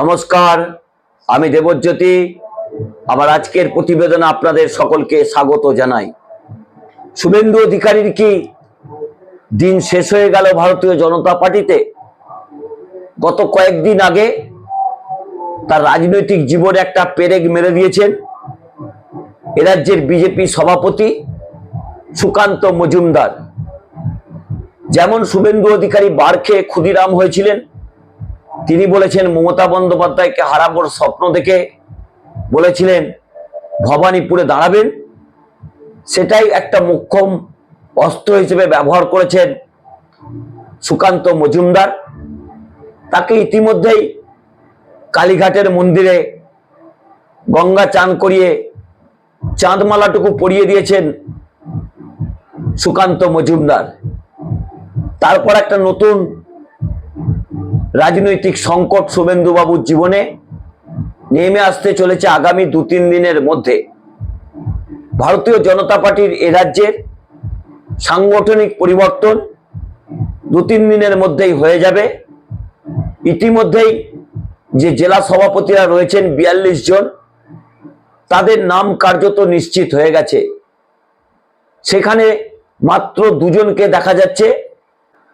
নমস্কার, আমি দেবজ্যোতি। আমার আজকের প্রতিবেদন আপনাদের সকলকে স্বাগত জানাই। শুভেন্দু অধিকারীর কি দিন শেষ হয়ে গেল ভারতীয় জনতা পার্টিতে? গত কয়েকদিন আগে তার রাজনৈতিক জীবনে একটা পেরেক মেরে দিয়েছেন। এ রাজ্যের বিজেপি সভাপতি সুকান্ত মজুমদার। যেমন শুভেন্দু অধিকারী বার খেয়ে ক্ষুদিরাম হয়েছিলেন তিনি বলেছেন, মমতা বন্দ্যোপাধ্যায়কে হারাবোর স্বপ্ন দেখে বলেছিলেন, ভবানীপুরে দাঁড়াবেন। সেটাই একটা মুখ্যম অস্ত্র হিসেবে ব্যবহার করেছেন সুকান্ত মজুমদার। তাকে ইতিমধ্যেই কালীঘাটের মন্দিরে গঙ্গা চান করিয়ে চাঁদমালাটুকু পরিয়ে দিয়েছেন সুকান্ত মজুমদার। তারপর একটা নতুন রাজনৈতিক সংকট শুভেন্দুবাবুর জীবনে নেমে আসতে চলেছে আগামী দু তিন দিনের মধ্যে। ভারতীয় জনতা পার্টির এ রাজ্যের সাংগঠনিক পরিবর্তন দু তিন দিনের মধ্যেই হয়ে যাবে। ইতিমধ্যেই যে জেলা সভাপতিরা রয়েছেন বিয়াল্লিশ জন, তাদের নাম কার্যত নিশ্চিত হয়ে গেছে। সেখানে মাত্র দুজনকে দেখা যাচ্ছে।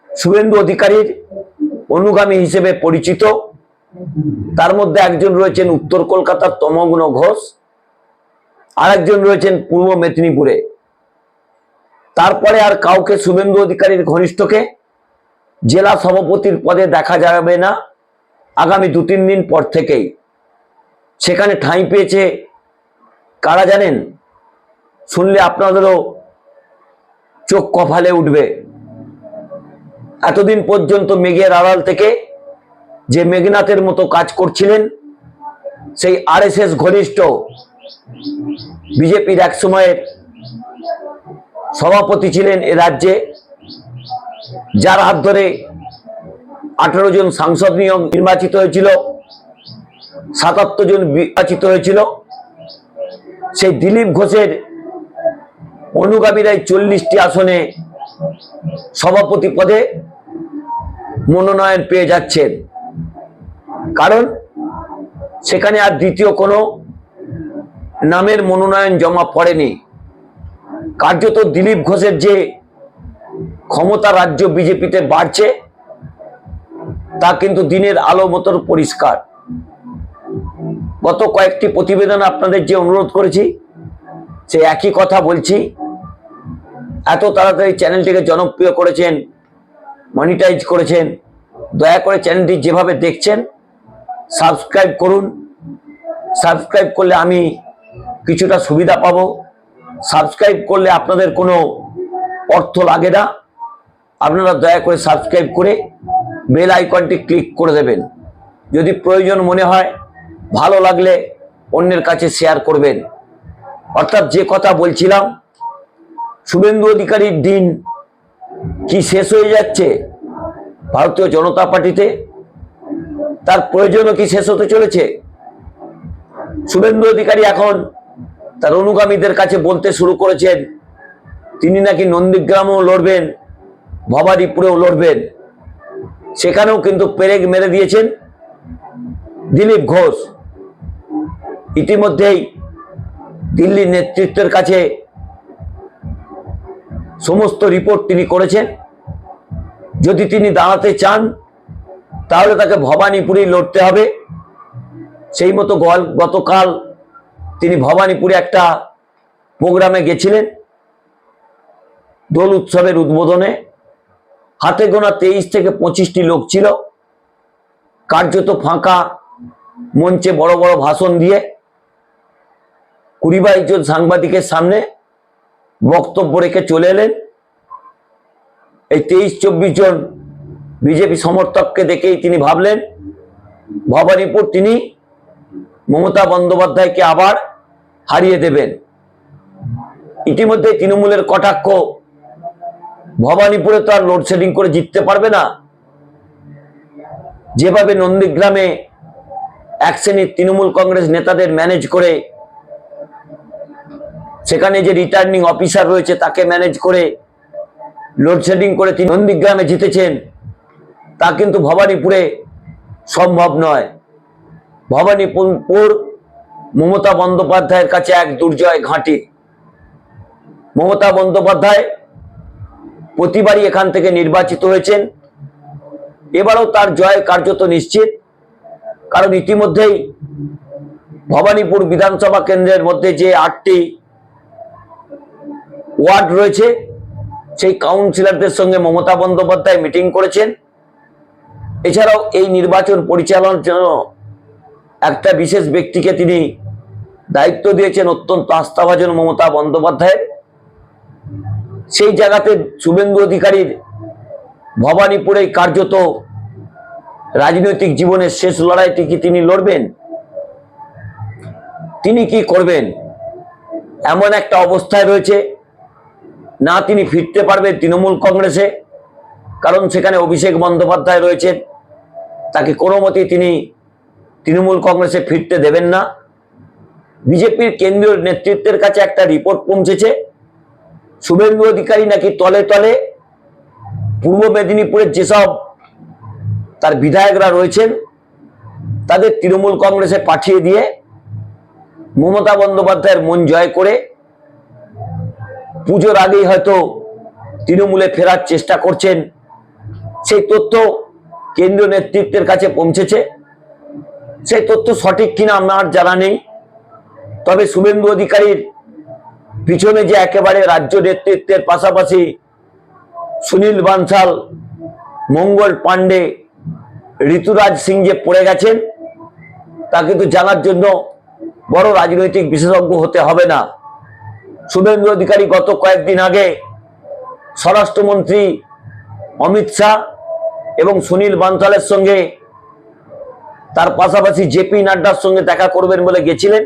শুভেন্দু অধিকারীর অনুগামী হিসেবে পরিচিত। তার মধ্যে একজন রয়েছেন উত্তর কলকাতার তমগ্ন ঘোষ আর একজন রয়েছেন পূর্ব মেদিনীপুরে। তারপরে আর কাউকে শুভেন্দু অধিকারীর ঘনিষ্ঠকে জেলা সভাপতির পদে দেখা যাবে না আগামী দু তিন দিন পর থেকেই। সেখানে ঠাঁই পেয়েছে কারা জানেন? শুনলে আপনাদেরও চোখ কফালে উঠবে। এতদিন পর্যন্ত মেঘের আড়াল থেকে যে মেঘনাথের মতো কাজ করছিলেন, সেই আরএসএস ঘনিষ্ঠ বিজেপির এক সময়ের সভাপতি ছিলেন এ রাজ্যে, যার হাত ধরে আঠারো জন সাংসদ নিয়োগ নির্বাচিত হয়েছিল, সাতাত্তর জন নির্বাচিত হয়েছিল। সেই দিলীপ ঘোষের অনুগামীরাই চল্লিশটি আসনে সভাপতি পদে মনোনয়ন পেয়ে যাচ্ছেন। কারণ সেখানে আর দ্বিতীয় কোনো নামের মনোনয়ন জমা পড়েনি। কার্যত দিলীপ ঘোষের যে ক্ষমতা রাজ্য বিজেপিতে বাড়ছে, তা কিন্তু দিনের আলো মতন পরিষ্কার। গত কয়েকটি প্রতিবেদন আপনাদের যে অনুরোধ করেছি, সে একই কথা বলছি। এত তাড়াতাড়ি চ্যানেলটিকে জনপ্রিয় করেছেন মনিটাইজ করেছেন। দয়া করে চ্যানেলটি যেভাবে দেখছেন সাবস্ক্রাইব করুন। সাবস্ক্রাইব করলে আমি কিছুটা সুবিধা পাবো। সাবস্ক্রাইব করলে আপনাদের কোনো অর্থ লাগে না। আপনারা দয়া করে সাবস্ক্রাইব করে বেল আইকনটি ক্লিক করে দেবেন। যদি প্রয়োজন মনে হয়, ভালো লাগলে অন্যের কাছে শেয়ার করবেন। অর্থাৎ যে কথা বলছিলাম, শুভেন্দু অধিকারীর দিন কি শেষ হয়ে যাচ্ছে ভারতীয় জনতা পার্টিতে? তার প্রয়োজনও কি শেষ হতে চলেছে? শুভেন্দু অধিকারী এখন তার অনুগামীদের কাছে বলতে শুরু করেছেন, তিনি নাকি নন্দীগ্রামেও লড়বেন, ভবানীপুরেও লড়বেন। সেখানেও কিন্তু পেরেক মেরে দিয়েছেন দিলীপ ঘোষ। ইতিমধ্যেই দিল্লির নেতৃত্বের কাছে সমস্ত রিপোর্ট তিনি করেছেন। যদি তিনি দাঁড়াতে চান, তাহলে তাকে ভবানীপুরেই লড়তে হবে। সেই মতো গতকাল তিনি ভবানীপুরে একটা প্রোগ্রামে গেছিলেন, দোল উৎসবের উদ্বোধনে। হাতে গোনা তেইশ থেকে পঁচিশটি লোক ছিল। কার্যত ফাঁকা মঞ্চে বড় বড় ভাষণ দিয়ে কুড়ি বাইশ জন সাংবাদিকের সামনে বক্তব্য রেখে চলে এলেন। এই তেইশ, চব্বিশ জন বিজেপি সমর্থককে দেখেই তিনি ভাবলেন, ভবানীপুর তিনি মমতা বন্দ্যোপাধ্যায়কে আবার হারিয়ে দেবেন। ইতিমধ্যে তৃণমূলের কটাক্ষ, ভবানীপুরে তো আর লোডশেডিং করে জিততে পারবে না। যেভাবে নন্দীগ্রামে এক শ্রেণির তৃণমূল কংগ্রেস নেতাদের ম্যানেজ করে সেখানে যে রিটার্নিং অফিসার রয়েছে, তাকে ম্যানেজ করে লোডশেডিং করে তিনি নন্দীগ্রামে জিতেছেন, তা কিন্তু ভবানীপুরে সম্ভব নয়। ভবানীপুর মমতা বন্দ্যোপাধ্যায়ের কাছে এক দুর্জয় ঘাঁটি। মমতা বন্দ্যোপাধ্যায় প্রতিবারই এখান থেকে নির্বাচিত হয়েছেন। এবারও তার জয় কার্যত নিশ্চিত, কারণ ইতিমধ্যেই ভবানীপুর বিধানসভা কেন্দ্রের মধ্যে যে আটটি ওয়ার্ড রয়েছে। সেই কাউন্সিলরদের সঙ্গে মমতা বন্দ্যোপাধ্যায় মিটিং করেছেন। এছাড়াও এই নির্বাচন পরিচালনার জন্য একটা বিশেষ ব্যক্তিকে তিনি দায়িত্ব দিয়েছেন অত্যন্ত আস্থাভাজন মমতা বন্দ্যোপাধ্যায়ের সেই জায়গাতে শুভেন্দু অধিকারীর ভবানীপুরে কার্যত রাজনৈতিক জীবনের শেষ লড়াইটি কি তিনি লড়বেন? তিনি কি করবেন? এমন একটা অবস্থায় রয়েছে। না তিনি ফিরতে পারবেন তৃণমূল কংগ্রেসে, কারণ সেখানে অভিষেক বন্দ্যোপাধ্যায় রয়েছেন তাকে কোনো মতেই তিনি তৃণমূল কংগ্রেসে ফিরতে দেবেন না। বিজেপির কেন্দ্রীয় নেতৃত্বের কাছে একটা রিপোর্ট পৌঁছেছে। শুভেন্দু অধিকারী নাকি তলে তলে পূর্ব মেদিনীপুরের যেসব তার বিধায়করা রয়েছেন, তাদের তৃণমূল কংগ্রেসে পাঠিয়ে দিয়ে মমতা বন্দ্যোপাধ্যায়ের মন জয় করে পুজোর আগেই হয়তো তৃণমূলে ফেরার চেষ্টা করছেন। সেই তথ্য কেন্দ্রীয় নেতৃত্বের কাছে পৌঁছেছে। সেই তথ্য সঠিক কিনা আমার জানা নেই। তবে শুভেন্দু অধিকারীর পিছনে যে একেবারে রাজ্য নেতৃত্বের পাশাপাশি সুনীল বানসাল, মঙ্গল পাণ্ডে, ঋতুরাজ সিং যে পড়ে গেছেন তা কিন্তু জানার জন্য বড় রাজনৈতিক বিশেষজ্ঞ হতে হবে না। শুভেন্দু অধিকারী গত কয়েকদিন আগে স্বরাষ্ট্রমন্ত্রী অমিত শাহ এবং সুনীল বানসালের সঙ্গে তার পাশাপাশি জেপি নাড্ডার সঙ্গে দেখা করবেন বলে গেছিলেন।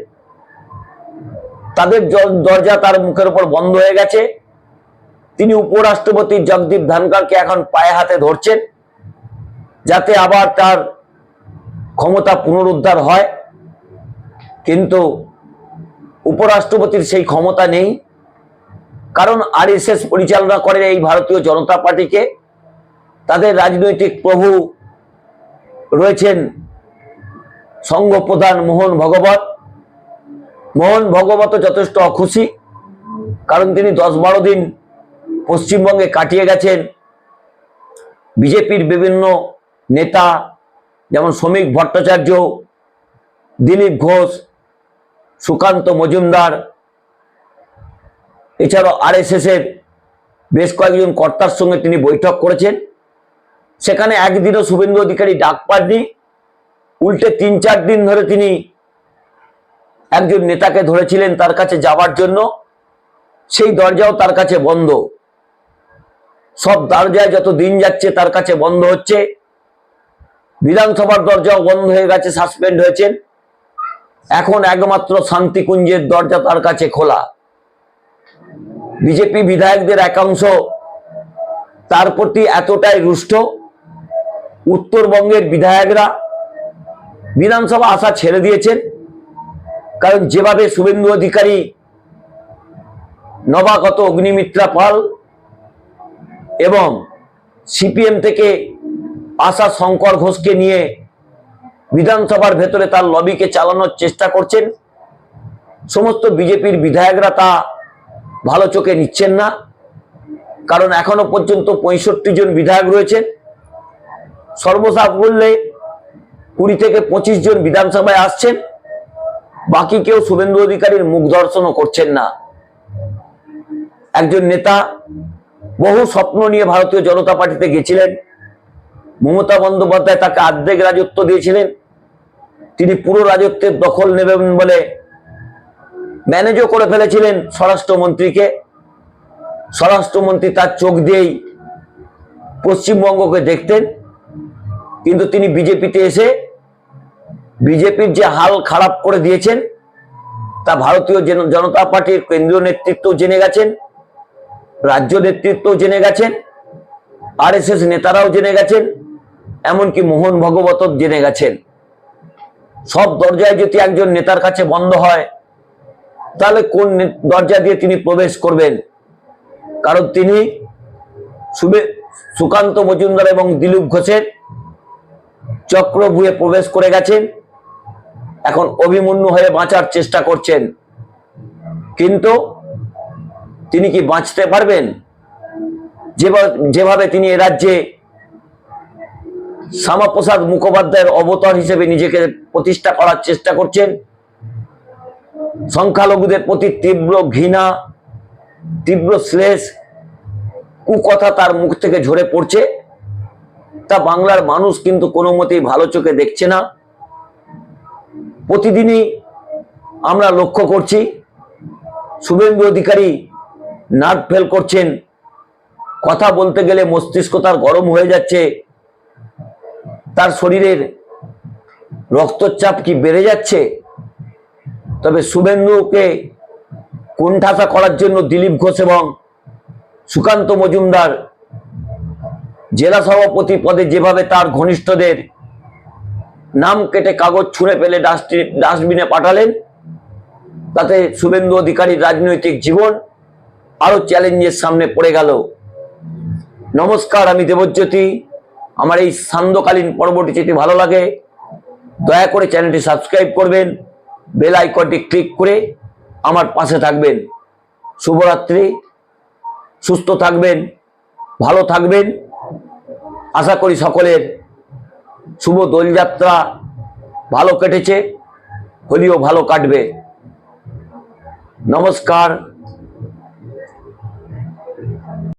তাদের দরজা তার মুখের উপর বন্ধ হয়ে গেছে। তিনি উপরাষ্ট্রপতি জগদীপ ধনকরকে এখন পায়ে হাতে ধরছেন যাতে আবার তার ক্ষমতা পুনরুদ্ধার হয়। কিন্তু উপরাষ্ট্রপতির সেই ক্ষমতা নেই। কারণ আরএসএস পরিচালনা করে এই ভারতীয় জনতা পার্টিকে। তাদের রাজনৈতিক প্রভু রয়েছেন সংঘ প্রধান মোহন ভগবত। মোহন ভগবত যথেষ্ট অখুশি, কারণ তিনি দশ বারো দিন পশ্চিমবঙ্গে কাটিয়ে গেছেন। বিজেপির বিভিন্ন নেতা, যেমন শ্রমিক ভট্টাচার্য, দিলীপ ঘোষ সুকান্ত মজুমদার, এছাড়াও আরএসএস এর বেশ কয়েকজন কর্তার সঙ্গে তিনি বৈঠক করেছেন। সেখানে একদিনও শুভেন্দু অধিকারী ডাক পাননি। উল্টে তিন চার দিন ধরে তিনি একজন নেতাকে ধরেছিলেন তার কাছে যাওয়ার জন্য। সেই দরজাও তার কাছে বন্ধ। সব দরজায় যত দিন যাচ্ছে তার কাছে বন্ধ হচ্ছে। বিধানসভার দরজাও বন্ধ হয়ে গেছে, সাসপেন্ড হয়েছেন। এখন একমাত্র শান্তিকুঞ্জের দরজা তার কাছে খোলা। বিজেপি বিধায়কদের একাংশ তার প্রতি এতটাই রুষ্ট। উত্তরবঙ্গের বিধায়করা বিধানসভা আসা ছেড়ে দিয়েছেন। কারণ যেভাবে শুভেন্দু অধিকারী, নবাগত অগ্নিমিত্রা পাল এবং সিপিএম থেকে আসা শঙ্কর ঘোষকে নিয়ে বিধানসভার ভেতরে তার লবিকে চালানোর চেষ্টা করছেন। সমস্ত বিজেপির বিধায়করা তা ভালো চোখে নিচ্ছেন না। কারণ এখনও পর্যন্ত পঁয়ষট্টি জন বিধায়ক রয়েছেন সর্বসাকুল্যে কুড়ি থেকে পঁচিশ জন বিধানসভায় আসছেন। বাকি কেউ শুভেন্দু অধিকারীর মুখ দর্শনও করছেন না। একজন নেতা বহু স্বপ্ন নিয়ে ভারতীয় জনতা পার্টিতে গেছিলেন। মমতা বন্দ্যোপাধ্যায় তাকে আর্ধেক রাজত্ব দিয়েছিলেন। তিনি পুরো রাজত্বের দখল নেবেন বলে ম্যানেজও করে ফেলেছিলেন স্বরাষ্ট্রমন্ত্রীকে। স্বরাষ্ট্রমন্ত্রী তার চোখ দিয়েই পশ্চিমবঙ্গকে দেখতেন। কিন্তু তিনি বিজেপিতে এসে বিজেপির যে হাল খারাপ করে দিয়েছেন, তা ভারতীয় জন- জনতা পার্টির কেন্দ্রীয় নেতৃত্ব জেনে গেছেন, রাজ্য নেতৃত্ব জেনে গেছেন আরএসএস নেতারাও জেনে গেছেন। এমনকি মোহন ভগবত জেনে গেছেন। সব দরজায় যদি একজন নেতার কাছে বন্ধ হয়, তাহলে কোন দরজা দিয়ে তিনি প্রবেশ করবেন? কারণ তিনি সুকান্ত মজুমদার এবং দিলীপ ঘোষের চক্র চক্রভুয়ে প্রবেশ করে গেছেন। এখন অভিমন্যু হয়ে বাঁচার চেষ্টা করছেন। কিন্তু তিনি কি বাঁচতে পারবেন? যেভাবে তিনি এ রাজ্যে শ্যামাপ্রসাদ মুখোপাধ্যায়ের অবতার হিসেবে নিজেকে প্রতিষ্ঠা করার চেষ্টা করছেন। সংখ্যালঘুদের প্রতি তীব্র ঘৃণা, তীব্র শ্লেষ, কুকথা তার মুখ থেকে ঝরে পড়ছে। তা বাংলার মানুষ কিন্তু কোনো মতেই ভালো চোখে দেখছে না। প্রতিদিনই আমরা লক্ষ্য করছি, শুভেন্দু অধিকারী নার্ভ ফেল করছেন। কথা বলতে গেলে মস্তিষ্ক তার গরম হয়ে যাচ্ছে। তার শরীরের রক্তচাপ কি বেড়ে যাচ্ছে? তবে শুভেন্দুকে কোণঠাসা করার জন্য দিলীপ ঘোষ এবং সুকান্ত মজুমদার জেলা সভাপতি পদে যেভাবে তার ঘনিষ্ঠদের নাম কেটে কাগজ ছুঁড়ে ফেলে ডাস্টবিন ডাস্টবিনে পাঠালেন, তাতে শুভেন্দু অধিকারীর রাজনৈতিক জীবন আরও চ্যালেঞ্জের সামনে পড়ে গেল। নমস্কার, আমি দেবজ্যোতি। আমার এই সান্ধ্যকালীন পর্বটি যদি ভালো লাগে, দয়া করে চ্যানেলটি সাবস্ক্রাইব করবেন, বেল আইকনটি ক্লিক করে আমার পাশে থাকবেন। শুভরাত্রি, সুস্থ থাকবেন, ভালো থাকবেন। আশা করি সকলের শুভ দোলযাত্রা ভালো কেটেছে, হোলিও ভালো কাটবে। নমস্কার।